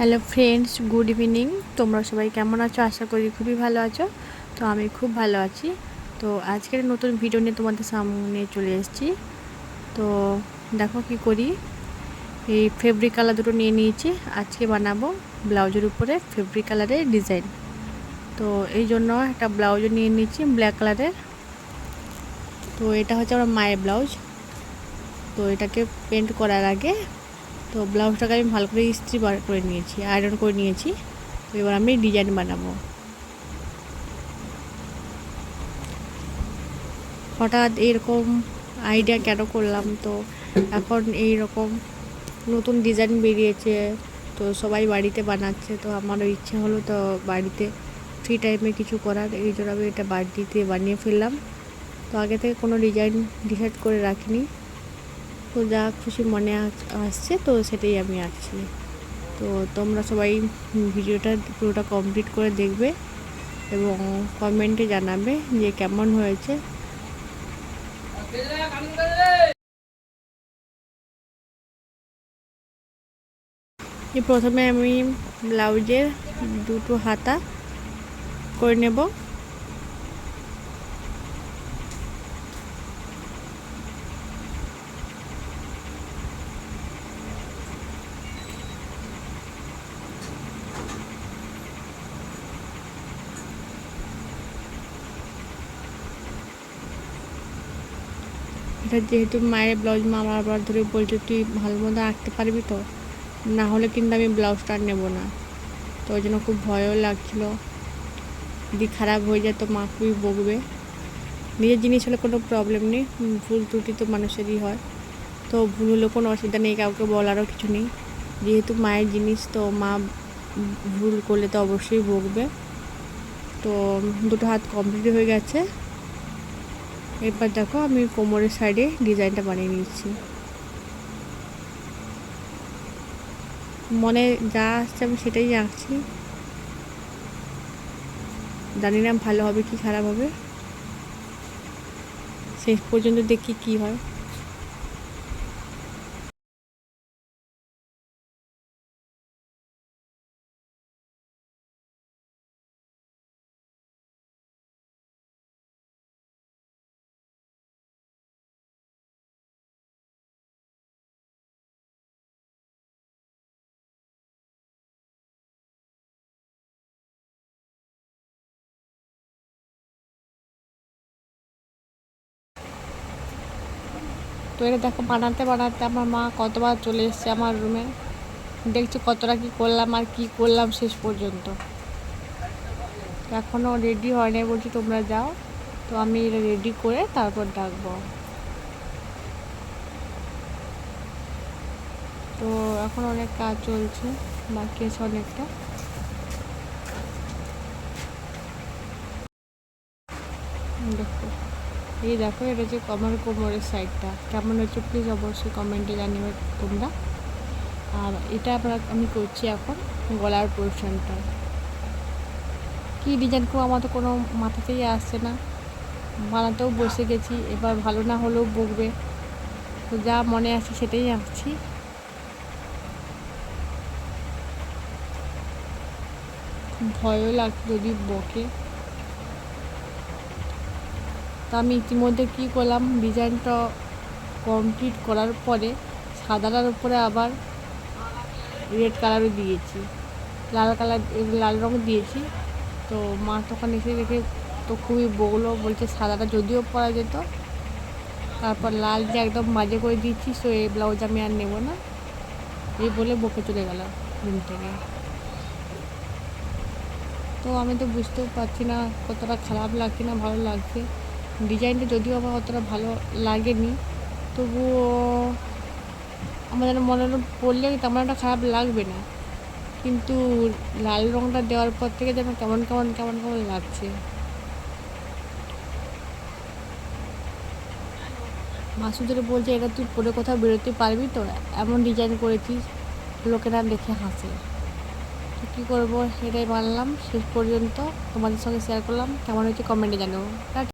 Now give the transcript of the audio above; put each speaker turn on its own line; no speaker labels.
Hello friends, good evening. তোমরা সবাই কেমন আছো? আশা করি খুবই ভালো আছো। তো আমি খুব ভালো আছি। তো আজকের নতুন ভিডিও নিয়ে তোমাদের সামনে চলে এসেছি। তো দেখো কি করি। এই ফেব্রিক কালার দুটো নিয়ে নিয়েছি। আজকে বানাবো ব্লাউজের উপরে ফেব্রিক কালারের ডিজাইন তো এই জন্য একটা ব্লাউজও নিয়ে নিয়েছি ব্ল্যাক কালারের তো এটা হচ্ছে আমার মায়ের ব্লাউজ। তো এটাকে পেন্ট করার আগে তো ব্লাউজটাকে আমি ভালো করে ইস্ত্রি করে নিয়েছি, আয়রন করে নিয়েছি। তো এবার আমি ডিজাইন বানাবো। হঠাৎ এরকম আইডিয়া কেন করলাম? তো এখন এই রকম নতুন ডিজাইন বেরিয়েছে, তো সবাই বাড়িতে বানাচ্ছে। তো আমারও ইচ্ছে হলো তো বাড়িতে ফ্রি টাইমে কিছু করার এই জন্য আমি এটা বাড়িতে বানিয়ে ফেললাম। তো আগে থেকে কোনো ডিজাইন ডিসাইড করে রাখিনি। তো যা খুশি মনে আসছে, তো সেটাই আমি আঁকছি। তো তোমরা সবাই ভিডিওটা পুরোটা কমপ্লিট করে দেখবে এবং কমেন্টে জানাবে যে কেমন হয়েছে। প্রথমে আমি ব্লাউজের দুটো হাতা করে নেব। এটা যেহেতু মায়ের ব্লাউজ মা বারবার ধরে বলছে, তুই ভালো মতো আঁকতে পারবি তো? না হলে কিন্তু আমি ব্লাউজটা আর নেব না। তো ওই জন্য খুব ভয়ও লাগছিল। যদি খারাপ হয়ে যায় তো মা খুবই বকবে। নিজের জিনিস হলে কোনো প্রবলেম নেই ভুল ত্রুটি তো মানুষেরই হয়। তো ভুল হলেও কোনো অসুবিধা নেই, কাউকে বলারও কিছু নেই। যেহেতু মায়ের জিনিস, তো মা ভুল করলে তো অবশ্যই বকবে। তো দুটো হাত কমপ্লিট হয়ে গেছে। এরপর দেখো আমি কোমরের সাইডে ডিজাইনটা বানিয়ে নিচ্ছি মনে যা আসছে আমি সেটাই আঁকছি। জানি না ভালো হবে কি খারাপ হবে। শেষ পর্যন্ত দেখি কি হয়। তো এটা দেখো বানাতে বানাতে আমার মা কতবার চলে এসছে আমার রুমে দেখছি কতটা কী করলাম আর কি করলাম শেষ পর্যন্ত। এখনও রেডি হয় নাই বলছি তোমরা যাও। তো আমি এটা রেডি করে তারপর ডাকবো। তো এখন অনেক কাজ চলছে, বাকি আছে অনেকটা। দেখো। এই দেখো, এটা হচ্ছে আমার কোমরের সাইডটা কেমন হচ্ছে প্লিজ অবশ্যই কমেন্টে জানিবে তোমরা। আর এটা আমরা, আমি করছি এখন গলার পোর্শনটা কী ডিজাইন করব? আমার তো কোনো মাথাতেই আসছে না। বানাতেও বসে গেছি, এবার ভালো না হলেও বকবে। তো যা মনে আছে সেটাই আঁকছি। ভয়ও লাগছে যদি বকে। তা আমি ইতিমধ্যে কী করলাম, ডিজাইনটা কমপ্লিট করার পরে সাদাটার উপরে আবার রেড কালারও দিয়েছি। লাল কালার লাল রঙ দিয়েছি। তো মা তখন এসে দেখে তো খুবই বগলো, বলছে সাদাটা যদিও পরা যেত, তারপর লাল যে একদম বাজে করে দিচ্ছি তো এই ব্লাউজ আমি আর নেব না, এই বলে বকে চলে গেল রুম থেকে। তো আমি তো বুঝতেও পারছি না কতটা খারাপ লাগছে না ভালো লাগছে। ডিজাইনটা যদিও আমার অতটা ভালো লাগেনি, তবুও যেন মনে হলো পরলে তেমন একটা খারাপ লাগবে না। কিন্তু লাল রঙটা দেওয়ার পর থেকে যেন কেমন কেমন কেমন কেমন লাগছে। মাসুদের বলছে, এটা তুই পরে কোথাও বেরোতে পারবি তো? এমন ডিজাইন করেছিস, লোকেরা দেখে হাসে। তো কী করব, সেটাই বানলাম শেষ পর্যন্ত তোমাদের সঙ্গে শেয়ার করলাম। কেমন হয়েছে কমেন্টে জানাব